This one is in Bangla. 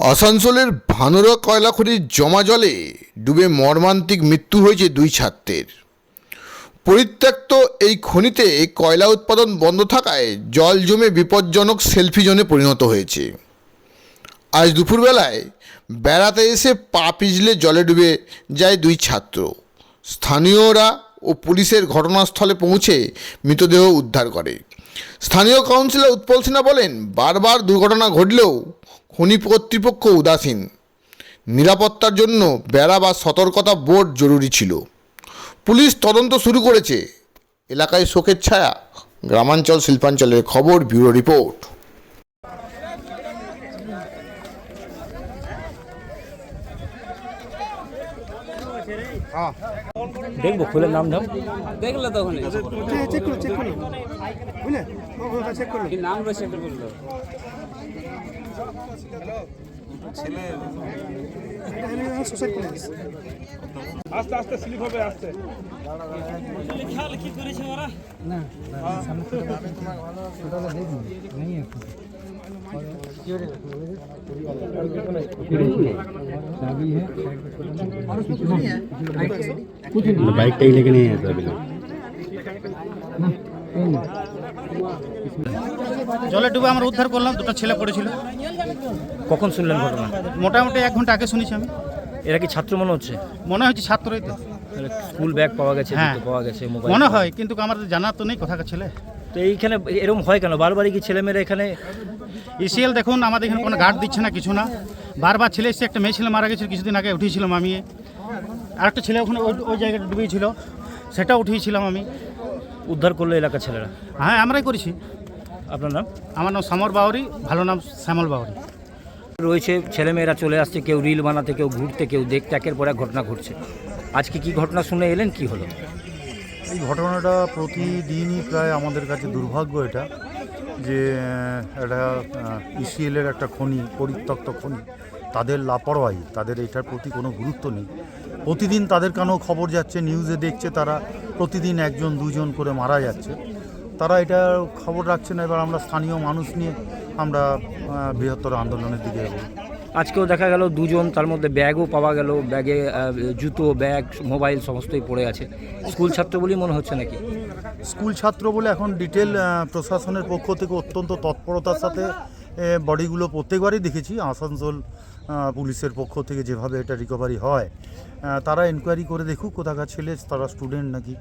আসানসোলের ভানুরা কয়লা খনির জমা জলে ডুবে মর্মান্তিক মৃত্যু হয়েছে দুই ছাত্রের। পরিত্যক্ত এই খনিতে কয়লা উৎপাদন বন্ধ থাকায় জল জমে বিপজ্জনক সেলফি জোনে পরিণত হয়েছে। আজ দুপুরবেলায় বেড়াতে এসে পা পিজলে জলে ডুবে যায় দুই ছাত্র। স্থানীয়রা ও পুলিশের ঘটনাস্থলে পৌঁছে মৃতদেহ উদ্ধার করে। স্থানীয় কাউন্সিলর উৎপল সিনহা বলেন, বারবার দুর্ঘটনা ঘটলেও খনি কর্তৃপক্ষ উদাসীন। নিরাপত্তার জন্য বেড়া বা সতর্কতা বোর্ড জরুরি ছিল। পুলিশ তদন্ত শুরু করেছে। এলাকায় শোকের ছায়া। গ্রামাঞ্চল শিল্পাঞ্চলের খবর ব্যুরো রিপোর্ট। দেখব খুলে নাম ধাম দেখল তখন চেক বুঝলে ওটা চেক করো কি নাম রয়েছে এটা বলল এটা সুসাইড প্লেস বাইকটাই লেগে নিয়ে যেতে হবে। জলে ডুবে আমরা উদ্ধার করলাম দুটো ছেলে পড়েছিল। কখন শুনলেন ঘটনা? মোটামুটি এক ঘণ্টা আগে শুনেছি আমি। এরা কি ছাত্র মনে হচ্ছে? মনে হচ্ছে ছাত্রই তো। স্কুল ব্যাগ পাওয়া গেছে হ্যাঁ। পাওয়া গেছে মোবাইল মনে হয় কিন্তু আমাদের জানা তো নেই কোথাকার ছেলে। তো এইখানে এরকম হয় কেন? বারবারই কি ছেলেমেয়েরা এখানে ইসিএল দেখুন আমাদের এখানে কোনো গার্ড দিচ্ছে না কিছু না। বারবার ছেলে এসে একটা মেয়ে ছেলে মারা গেছিল কিছুদিন আগে উঠিয়েছিলাম আমি। আর একটা ছেলে ওখানে ওই ওই জায়গাটা ডুবেছিল সেটা উঠিয়েছিলাম আমি। উদ্ধার করল এলাকার ছেলেরা? হ্যাঁ আমরাই করেছি। আপনার নাম? আমার নাম সমর বাউরি ভালো নাম শ্যামল বাউরি। রয়েছে ছেলেমেয়েরা চলে আসছে কেউ রিল বানাতে কেউ ঘুরতে কেউ দেখতে একের পর এক ঘটনা ঘটছে। আজকে কি ঘটনা শুনে এলেন কি হলো? এই ঘটনাটা প্রতিদিনই প্রায় আমাদের কাছে দুর্ভাগ্য এটা যে একটা ইসিএলের একটা খনি পরিত্যক্ত খনি তাদের লাপরওয়াহি তাদের এটার প্রতি কোনো গুরুত্ব নেই। প্রতিদিন তাদের কানেও খবর যাচ্ছে নিউজে দেখছে তারা প্রতিদিন একজন দুজন করে মারা যাচ্ছে। তারা এটা খবর রাখছে না এবার আমরা স্থানীয় মানুষ নিয়ে আমরা বৃহত্তর আন্দোলনের দিকে এগোবো। আজকেও দেখা গেল দুজন তার মধ্যে ব্যাগও পাওয়া গেল ব্যাগে জুতো ব্যাগ মোবাইল সমস্তই পড়ে আছে। স্কুল ছাত্র বলেই মনে হচ্ছে নাকি? স্কুল ছাত্র বলে এখন ডিটেল প্রশাসনের পক্ষ থেকে অত্যন্ত তৎপরতার সাথে বডিগুলো প্রত্যেকবারই দেখেছি। আসানসোল পুলিশের পক্ষ থেকে যেভাবে এটা রিকভারি হয়। তারা এনকোয়ারি করে দেখুক কোথাকার ছেলে তারা স্টুডেন্ট নাকি।